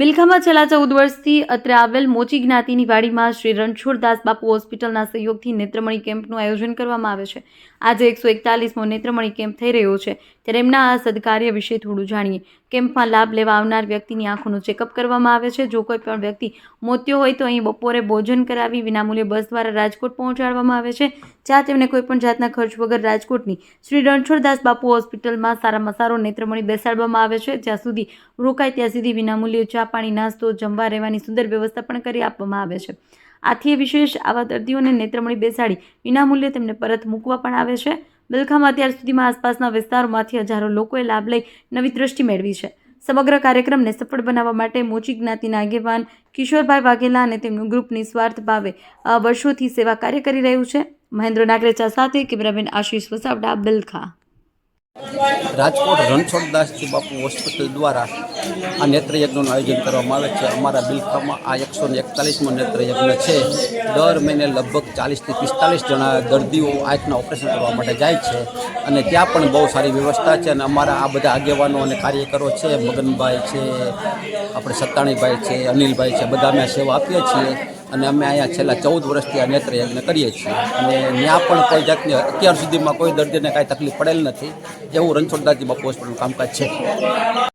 બિલખામાં છેલ્લા ચૌદ વર્ષથી અત્રે આવેલ મોચી જ્ઞાતિની વાડીમાં શ્રી રણછોડદાસ બાપુ હોસ્પિટલના સહયોગથી નેત્રમણી કેમ્પનું આયોજન કરવામાં આવે છે. આજે એકસો એકતાલીસમો નેત્રમણી કેમ્પ થઈ રહ્યો છે. ત્યારે એમના આ સદકાર્ય વિશે થોડું જાણીએ. કેમ્પમાં લાભ લેવા આવનાર વ્યક્તિની આંખોનું ચેકઅપ કરવામાં આવે છે. જો કોઈ પણ વ્યક્તિ મોત્યો હોય તો અહીં બપોરે ભોજન કરાવી વિનામૂલ્યે બસ દ્વારા રાજકોટ પહોંચાડવામાં આવે છે. જ્યાં તેમને કોઈપણ જાતના ખર્ચ વગર રાજકોટની શ્રી રણછોડદાસ બાપુ હોસ્પિટલમાં સારામાં સારો નેત્રમણી બેસાડવામાં આવે છે. જ્યાં સુધી રોકાય ત્યાં સુધી વિનામૂલ્યે ચા, પાણી, નાસ્તો, જમવા રહેવાની સુંદર વ્યવસ્થા પણ કરી આપવામાં આવે છે. આથી વિશેષ આવા દર્દીઓને નેત્રમણી બેસાડી વિનામૂલ્યે તેમને પરત મૂકવા પણ આવે છે. બિલખામાં અત્યાર સુધીમાં આસપાસના વિસ્તારોમાંથી હજારો લોકોએ લાભ લઈ નવી દ્રષ્ટિ મેળવી છે. સમગ્ર કાર્યક્રમને સફળ બનાવવા માટે મોચી જ્ઞાતિના આગેવાન કિશોરભાઈ વાઘેલા અને તેમનું ગ્રુપ નિસ્વાર્થ ભાવે વર્ષોથી સેવા કાર્ય કરી રહ્યું છે. મહેન્દ્ર નાગરેચા સાથે કેમેરામેન આશીષ વસાવડા બિલખા રાજકોટ રણછોડદાસજી બાપુ હોસ્પિટલ દ્વારા આ નેત્રયજ્ઞનું આયોજન કરવામાં આવે છે. અમારા બિલખામાં આ એકસો ને એકતાલીસમો નેત્રયજ્ઞ છે. દર મહિને લગભગ ચાલીસથી પિસ્તાલીસ જણા દર્દીઓ આંખના ઓપરેશન કરવા માટે જાય છે અને ત્યાં પણ બહુ સારી વ્યવસ્થા છે અને અમારા આ બધા આગેવાનો અને કાર્યકરો છે, મગનભાઈ છે, આપણે સત્તાણીભાઈ છે, અનિલભાઈ છે બધા અમે સેવા આપીએ છીએ. અને અમે અહીંયા છેલ્લા ચૌદ વર્ષથી આ નેત્રયજ્ઞ કરીએ છીએ. અને ત્યાં પણ કોઈ જાતની અત્યાર સુધીમાં કોઈ દર્દીને કાંઈ તકલીફ પડેલ નથી. એવું રણછોડદાસજી બાપુ હોસ્પિટલનું કામકાજ છે.